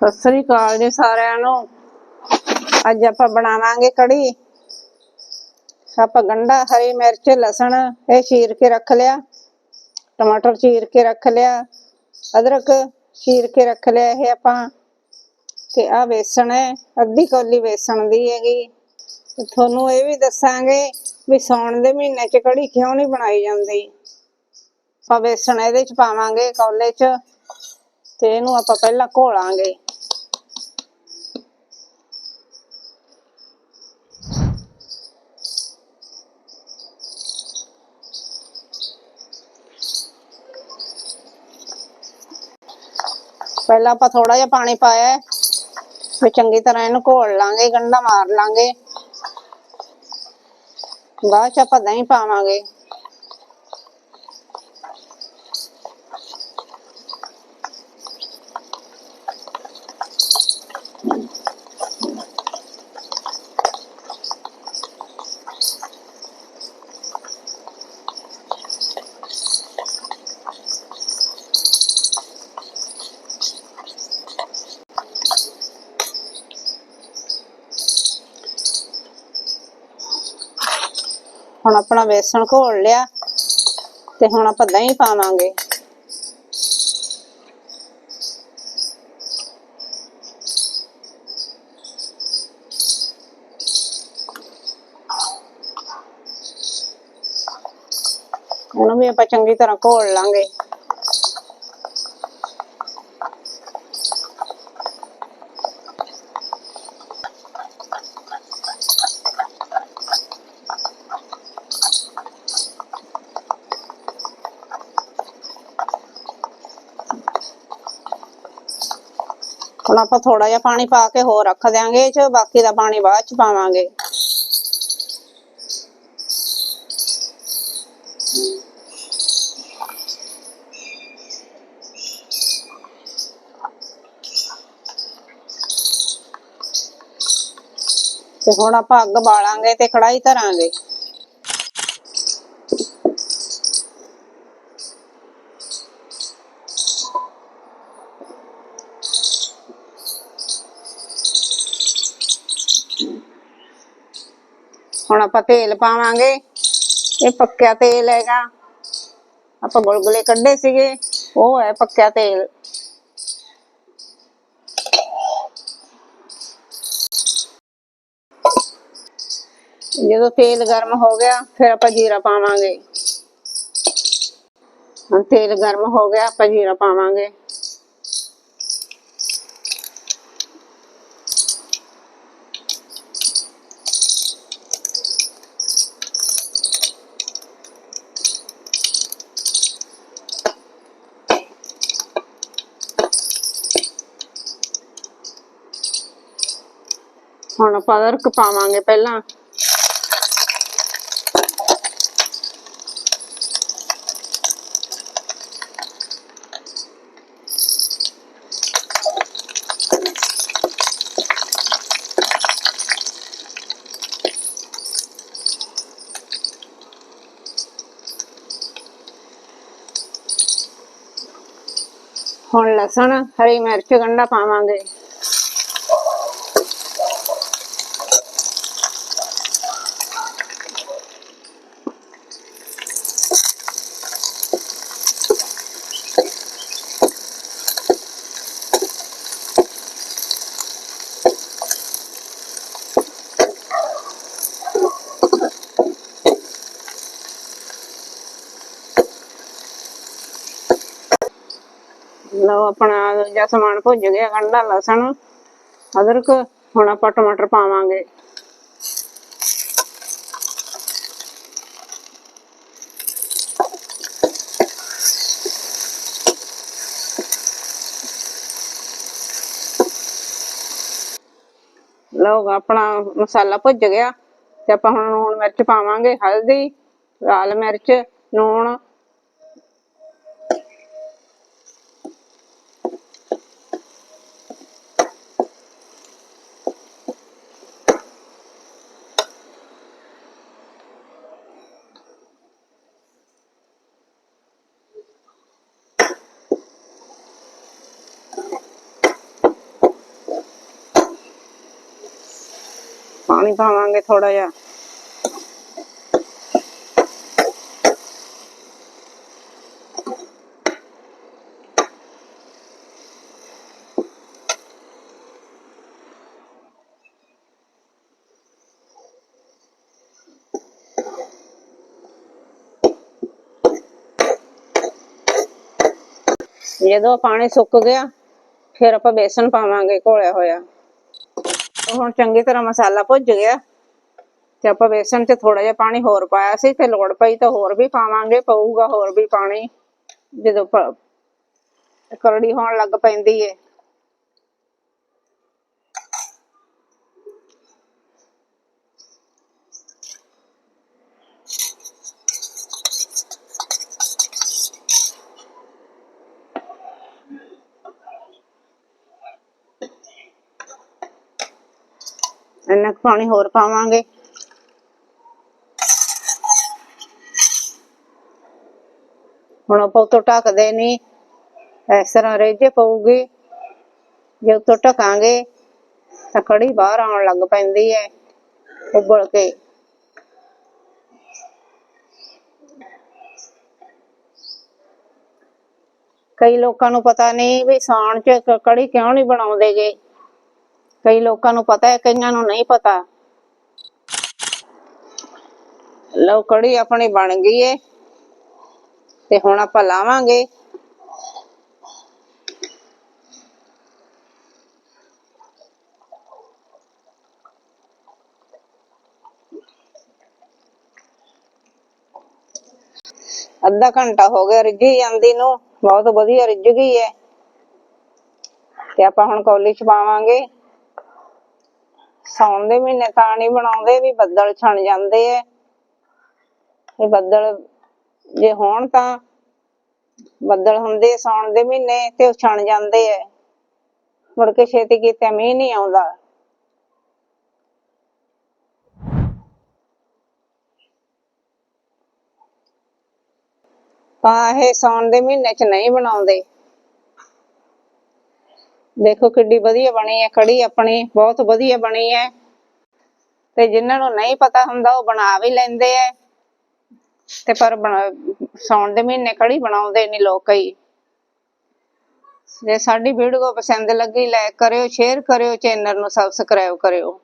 ਸਤਿ ਸ੍ਰੀ ਅਕਾਲ ਜੀ ਸਾਰਿਆਂ ਨੂੰ। ਅੱਜ ਆਪਾਂ ਬਣਾਵਾਂਗੇ ਕੜੀ। ਆਪਾਂ ਗੰਢਾ, ਹਰੀ ਮਿਰਚ, ਲਸਣ ਇਹ ਚੀਰ ਕੇ ਰੱਖ ਲਿਆ। ਟਮਾਟਰ ਚੀਰ ਕੇ ਰੱਖ ਲਿਆ। ਅਦਰਕ ਚੀਰ ਕੇ ਰੱਖ ਲਿਆ ਇਹ ਆਪਾਂ। ਤੇ ਆ ਵੇਸਣ ਹੈ, ਅੱਧੀ ਕੌਲੀ ਵੇਸਣ ਦੀ ਹੈਗੀ। ਤੁਹਾਨੂੰ ਇਹ ਵੀ ਦੱਸਾਂਗੇ ਵੀ ਸੌਣ ਦੇ ਮਹੀਨੇ 'ਚ ਕੜੀ ਕਿਉਂ ਨਹੀਂ ਬਣਾਈ ਜਾਂਦੀ। ਆਪਾਂ ਵੇਸਣ ਇਹਦੇ 'ਚ ਪਾਵਾਂਗੇ ਕੌਲੇ 'ਚ। ਤੇ ਇਹਨੂੰ ਆਪਾਂ ਪਹਿਲਾਂ ਘੋਲਾਂਗੇ। ਪਹਿਲਾਂ ਆਪਾਂ ਥੋੜਾ ਜਿਹਾ ਪਾਣੀ ਪਾਇਆ ਫਿਰ ਚੰਗੀ ਤਰ੍ਹਾਂ ਇਹਨੂੰ ਘੋਲ ਲਾਂਗੇ, ਗੰਢਾ ਮਾਰ ਲਾਂਗੇ। ਬਾਅਦ ਚ ਆਪਾਂ ਦਹੀਂ ਪਾਵਾਂਗੇ। ਹੁਣ ਆਪਣਾ ਵੇਸਣ ਘੋਲ ਲਿਆ ਤੇ ਹੁਣ ਆਪਾਂ ਦਹੀਂ ਪਾਵਾਂਗੇ। ਉਹਨੂੰ ਵੀ ਆਪਾਂ ਚੰਗੀ ਤਰ੍ਹਾਂ ਘੋਲ ਲਾਂਗੇ। ਹੁਣ ਆਪਾਂ ਥੋੜਾ ਜਿਹਾ ਪਾਣੀ ਪਾ ਕੇ ਹੋਰ ਰੱਖ ਦਿਆਂਗੇ ਇਹ ਚ, ਬਾਕੀ ਦਾ ਪਾਣੀ ਬਾਅਦ ਚ ਪਾਵਾਂਗੇ। ਤੇ ਹੁਣ ਆਪਾਂ ਅੱਗ ਬਾਲਾਂਗੇ ਤੇ ਕੜਾਈ ਧਰਾਂਗੇ। ਹੁਣ ਆਪਾਂ ਤੇਲ ਪਾਵਾਂਗੇ। ਇਹ ਪੱਕਿਆ ਤੇਲ ਹੈਗਾ। ਆਪਾਂ ਗੁਲਗੁਲੇ ਕੱਢੇ ਸੀਗੇ। ਉਹ ਹੈ ਪੱਕਿਆ ਤੇਲ। ਜਦੋਂ ਤੇਲ ਗਰਮ ਹੋ ਗਿਆ, ਫਿਰ ਆਪਾਂ ਜੀਰਾ ਪਾਵਾਂਗੇ। ਹੁਣ ਤੇਲ ਗਰਮ ਹੋ ਗਿਆ, ਆਪਾਂ ਜੀਰਾ ਪਾਵਾਂਗੇ। ਹੁਣ ਆਪਾਂ ਅਦਰਕ ਪਾਵਾਂਗੇ ਪਹਿਲਾਂ ਹੁਣ ਲਸਣ ਹਰੀ ਮਿਰਚ ਗੰਢਾ ਪਾਵਾਂਗੇ ਲਓ ਆਪਣਾ ਦੂਜਾ ਸਮਾਨ ਭੁੱਜ ਗਿਆ, ਗੰਢਾ, ਲਸਣ, ਅਦਰਕ, ਹੁਣ ਆਪਾਂ ਟਮਾਟਰ ਪਾਵਾਂਗੇ। ਲਓ ਆਪਣਾ ਮਸਾਲਾ ਭੁੱਜ ਗਿਆ, ਤੇ ਆਪਾਂ ਹੁਣ ਲੂਣ ਮਿਰਚ ਪਾਵਾਂਗੇ, ਹਲਦੀ, ਲਾਲ ਮਿਰਚ ਲੂਣ ਪਾਣੀ ਪਾਵਾਂਗੇ ਥੋੜਾ ਜਿਹਾ ਜਦੋਂ ਪਾਣੀ ਸੁੱਕ ਗਿਆ ਫਿਰ ਆਪਾਂ ਬੇਸਨ ਪਾਵਾਂਗੇ ਘੋਲਿਆ ਹੋਇਆ ਤੇ ਹੁਣ ਚੰਗੀ ਤਰ੍ਹਾਂ ਮਸਾਲਾ ਭੁੱਜ ਗਿਆ ਤੇ ਆਪਾਂ ਬੇਸਨ 'ਚ ਥੋੜਾ ਜਿਹਾ ਪਾਣੀ ਹੋਰ ਪਾਇਆ ਸੀ ਤੇ ਲੋੜ ਪਈ ਤਾਂ ਹੋਰ ਵੀ ਪਾਵਾਂਗੇ, ਪਊਗਾ ਹੋਰ ਵੀ ਪਾਣੀ, ਜਦੋਂ ਕਰੜੀ ਹੋਣ ਲੱਗ ਪੈਂਦੀ ਏ। ਇੰਨਾ ਕੁ ਪਾਣੀ ਹੋਰ ਪਾਵਾਂਗੇ। ਹੁਣ ਆਪਾਂ ਉਤੋਂ ਢੱਕਦੇ ਨਹੀਂ ਇਸ ਤਰ੍ਹਾਂ ਰੇਜੇ ਪਊਗੀ। ਜੇ ਉਤੋਂ ਢਕਾਂਗੇ ਤਾਂ ਕੜੀ ਬਾਹਰ ਆਉਣ ਲੱਗ ਪੈਂਦੀ ਹੈ ਉਬਲ ਕੇ। ਕਈ ਲੋਕਾਂ ਨੂੰ ਪਤਾ ਨਹੀਂ ਵੀ ਸਾਉਣ ਚ ਕੜੀ ਕਿਉਂ ਨਹੀਂ ਬਣਾਉਂਦੇਗੇ ਕਈ ਲੋਕਾਂ ਨੂੰ ਪਤਾ ਹੈ, ਕਈਆਂ ਨੂੰ ਨਹੀਂ ਪਤਾ। ਲਓ, ਕੜੀ ਆਪਣੀ ਬਣ ਗਈ ਏ। ਤੇ ਹੁਣ ਆਪਾਂ ਲਾਵਾਂਗੇ। ਅੱਧਾ ਘੰਟਾ ਹੋ ਗਿਆ, ਰਿੱਝੀ ਜਾਂਦੀ ਨੂੰ। ਬਹੁਤ ਵਧੀਆ ਰਿੱਝ ਗਈ ਹੈ ਤੇ ਆਪਾਂ ਹੁਣ ਕੌਲੀ ਚ ਪਾਵਾਂਗੇ। ਸਾਉਣ ਦੇ ਮਹੀਨੇ ਤਾਂ ਨਹੀਂ ਬਣਾਉਂਦੇ, ਵੀ ਬੱਦਲ ਛਣ ਜਾਂਦੇ ਐ। ਇਹ ਬੱਦਲ ਜੇ ਹੋਣ ਤਾਂ ਬੱਦਲ ਹੁੰਦੇ ਸਾਉਣ ਦੇ ਮਹੀਨੇ ਤੇ ਛਣ ਜਾਂਦੇ ਐ। ਮੁੜ ਕੇ ਛੇਤੀ ਕੀਤੇ ਮੀਂਹ ਨਹੀਂ ਆਉਂਦਾ। ਤਾਂ ਇਹ ਸਾਉਣ ਦੇ ਮਹੀਨੇ ਚ ਨਹੀਂ ਬਣਾਉਂਦੇ। ਦੇਖੋ ਕਿੱਡੀ ਵਧੀਆ ਬਣੀ ਹੈ, ਕੜੀ ਆਪਣੀ, ਬਹੁਤ ਵਧੀਆ ਬਣੀ ਹੈ। ਤੇ ਜਿਨ੍ਹਾਂ ਨੂੰ ਨਹੀਂ ਪਤਾ ਹੁੰਦਾ, ਉਹ ਬਣਾ ਵੀ ਲੈਂਦੇ ਐ ਤੇ ਪਰ ਬਣਾ- ਸਾਉਣ ਦੇ ਮਹੀਨੇ ਕੜੀ ਬਣਾਉਂਦੇ ਨਹੀਂ ਲੋਕ ਕਈ ਜੇ ਸਾਡੀ ਵੀਡੀਓ ਪਸੰਦ ਲੱਗੀ ਲਾਈਕ ਕਰਿਓ ਸ਼ੇਅਰ ਕਰਿਓ ਚੈਨਲ ਨੂੰ ਸਬਸਕ੍ਰਾਈਬ ਕਰਿਓ।